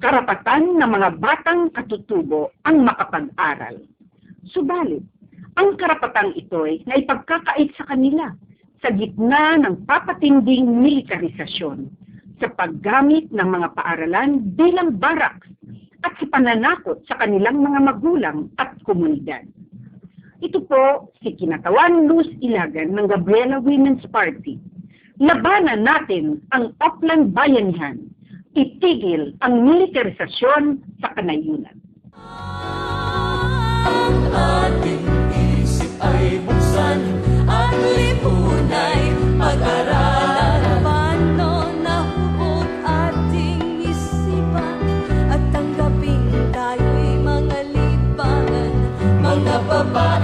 karapatan ng mga batang katutubo ang makapag-aral. Subalit, ang karapatang ito'y naipagkakait sa kanila sa gitna ng papatinding militarisasyon sa paggamit ng mga paaralan bilang baraks at sa pananakot sa kanilang mga magulang at komunidad. Ito po si Kinatawan Luz Ilagan ng Gabriela Women's Party. Labanan natin ang Opland Bayanihan itigil ang militarisasyon sa kanayunan. Ang ating isip ay buksan at lipunay pag-aralan. Paano nahubog at tanggapin tayo'y mga libangan, mga.